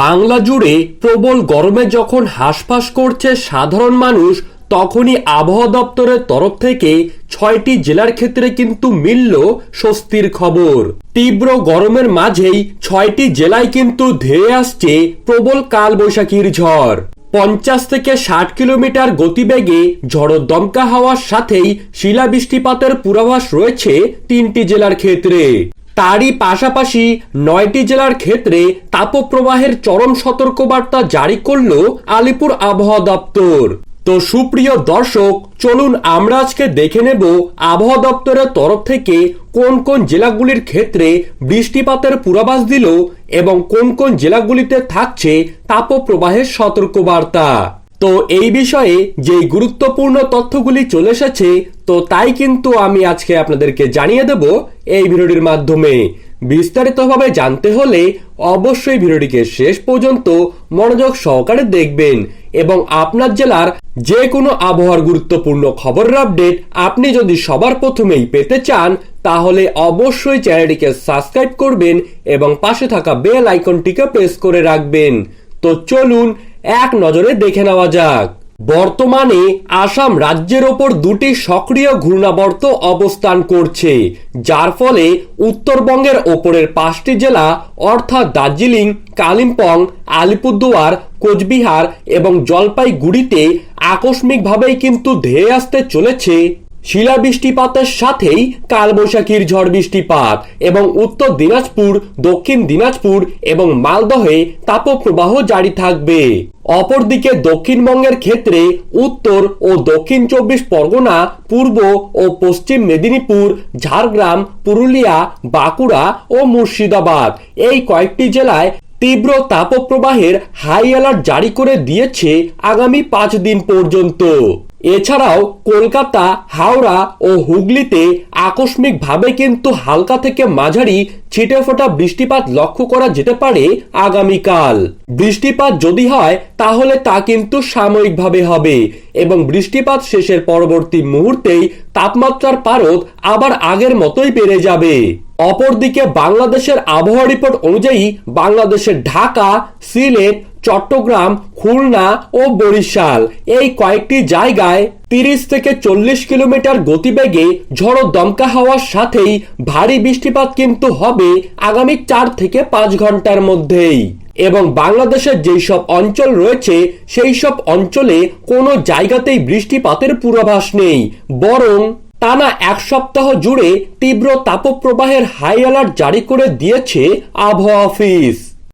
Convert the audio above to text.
বাংলা জুড়ে প্রবল গরমে যখন হাঁসফাঁস করছে সাধারণ মানুষ, তখনই আবহাওয়া দপ্তরের তরফ থেকে ছয়টি জেলার ক্ষেত্রে কিন্তু মিলল স্বস্তির খবর। তীব্র গরমের মাঝেই ছয়টি জেলায় কিন্তু ধেয়ে আসছে প্রবল কালবৈশাখীর ঝড়। পঞ্চাশ থেকে ষাট কিলোমিটার গতিবেগে ঝড়ো দমকা হওয়ার সাথেই শিলাবৃষ্টিপাতের পূর্বাভাস রয়েছে তিনটি জেলার ক্ষেত্রে। তারই পাশাপাশি নয়টি জেলার ক্ষেত্রে তাপপ্রবাহের চরম সতর্কবার্তা জারি করল আলিপুর আবহাওয়া দপ্তর। তো সুপ্রিয় দর্শক, চলুন আমরা আজকে দেখে নেব আবহাওয়া দপ্তরের তরফ থেকে কোন কোন জেলাগুলির ক্ষেত্রে বৃষ্টিপাতের পূর্বাভাস দিল এবং কোন কোন জেলাগুলিতে থাকছে তাপপ্রবাহের সতর্কবার্তা। তো এই বিষয়ে যে গুরুত্বপূর্ণ তথ্যগুলি চলে এসেছে, তো তাই কিন্তু আমি আজকে আপনাদেরকে জানিয়ে দেব এই ভিডিওটির মাধ্যমে। বিস্তারিতভাবে জানতে হলে অবশ্যই ভিডিওটিকে শেষ পর্যন্ত মনোযোগ সহকারে দেখবেন এবং আপনার জেলার যে কোনো আবহাওয়ার গুরুত্বপূর্ণ খবরের আপডেট আপনি যদি সবার প্রথমেই পেতে চান, তাহলে অবশ্যই চ্যানেলটিকে সাবস্ক্রাইব করবেন এবং পাশে থাকা বেল আইকনটিকে প্রেস করে রাখবেন। তো চলুন এক নজরে দেখে নেওয়া যাক। বর্তমানে আসাম রাজ্যের ওপর দুটি সক্রিয় ঘূর্ণাবর্ত অবস্থান করছে, যার ফলে উত্তরবঙ্গের ওপরের পাঁচটি জেলা, অর্থাৎ দার্জিলিং, কালিম্পং, আলিপুরদুয়ার, কোচবিহার এবং জলপাইগুড়িতে আকস্মিকভাবেই কিন্তু ধেয়ে আসতে চলেছে। শিলাবৃষ্টিপাতের সাথেই কালবৈশাখীর ঝড় বৃষ্টিপাত এবং উত্তর দিনাজপুর, দক্ষিণ দিনাজপুর এবং মালদহে তাপপ্রবাহ জারি থাকবে। অপরদিকে দক্ষিণবঙ্গের ক্ষেত্রে উত্তর ও দক্ষিণ চব্বিশ পরগনা, পূর্ব ও পশ্চিম মেদিনীপুর, ঝাড়গ্রাম, পুরুলিয়া, বাঁকুড়া ও মুর্শিদাবাদ এই কয়েকটি জেলায় তীব্র তাপপ্রবাহের হাই অ্যালার্ট জারি করে দিয়েছে আগামী পাঁচ দিন পর্যন্ত। এছাড়াও কলকাতা হাওড়া ও হুগলিতে আকস্মিকভাবে কিন্তু হালকা থেকে মাঝারি ছিটে ফোটা বৃষ্টিপাত লক্ষ্য করা যেতে পারে আগামীকাল। বৃষ্টিপাত যদি হয়, তাহলে তা কিন্তু সাময়িকভাবে হবে এবং বৃষ্টিপাত শেষের পরবর্তী মুহূর্তেই তাপমাত্রার পারদ আবার আগের মতোই বেড়ে যাবে। অপরদিকে বাংলাদেশের আবহাওয়া রিপোর্ট অনুযায়ী বাংলাদেশের ঢাকা, সিলেট, চট্টগ্রাম, খুলনা ও বরিশাল এই কয়েকটি জায়গায় তিরিশ থেকে চল্লিশ কিলোমিটার গতিবেগে ঝড়ো দমকা হওয়ার সাথেই ভারী বৃষ্টিপাত কিন্তু হবে আগামী চার থেকে পাঁচ ঘণ্টার মধ্যেই। এবং বাংলাদেশের যেই সব অঞ্চল রয়েছে সেই সব অঞ্চলে কোনো জায়গাতেই বৃষ্টিপাতের পূর্বাভাস নেই। বরং টানা এক সপ্তাহ জুড়ে তীব্র তাপপ্রবাহের হাই অ্যালার্ট জারি করে দিয়েছে আবহাওয়া অফিস।